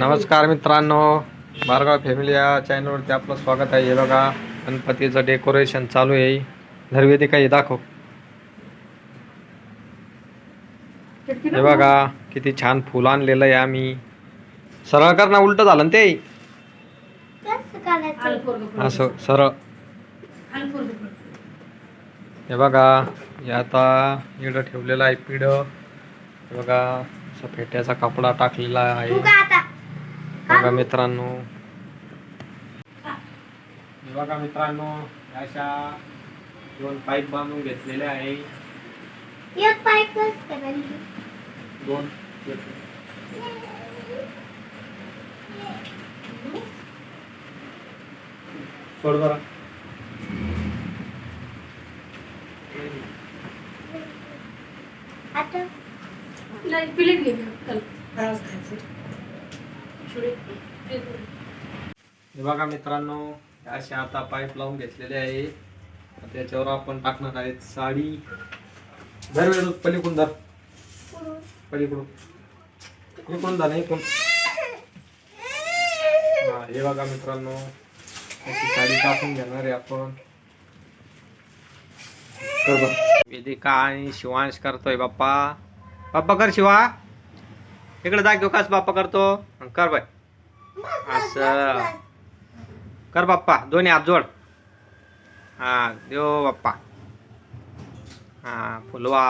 नमस्कार मित्रांनो बारगाव फॅमिली या चॅनलवरती आपलं स्वागत आहे. हे बघा गणपतीचं डेकोरेशन चालू आहे. धर्वेदी काही दाखव. हे बघा किती छान फुल आणलेलं आहे आम्ही. सरळ कर ना उलट झालं ना ते. असं सरळ. हे बघा हे आता इकडं ठेवलेलं आहे पिढ. हे बघा असा फेट्याचा कपडा टाकलेला आहे. बघा मित्रांनो. बघा मित्रांनो अशा दोन पाईप बांधून घेतलेले आहे. दोन. सोड बरं तिला प्लेट घे. खायचं. हे बघा मित्रांनो असे आता पाईप लावून घेतलेले आहे. त्याच्यावर आपण टाकणार आहेत साडी. धर वेळ पलीकडून धर. पलीकडून. इकडून धर इकडून. हा हे बघा मित्रांनो अशी साडी टाकून घेणार आहे आपण. वेदिका आणि शिवांश करतोय बाप्पा. बाप्पा कर शिवा. इकडे घेऊ काच बाप्पा करतो. कर बाय असं. कर बाप्पा दोन्ही हात जोड. हा देव बाप्पा. हा फुलवा.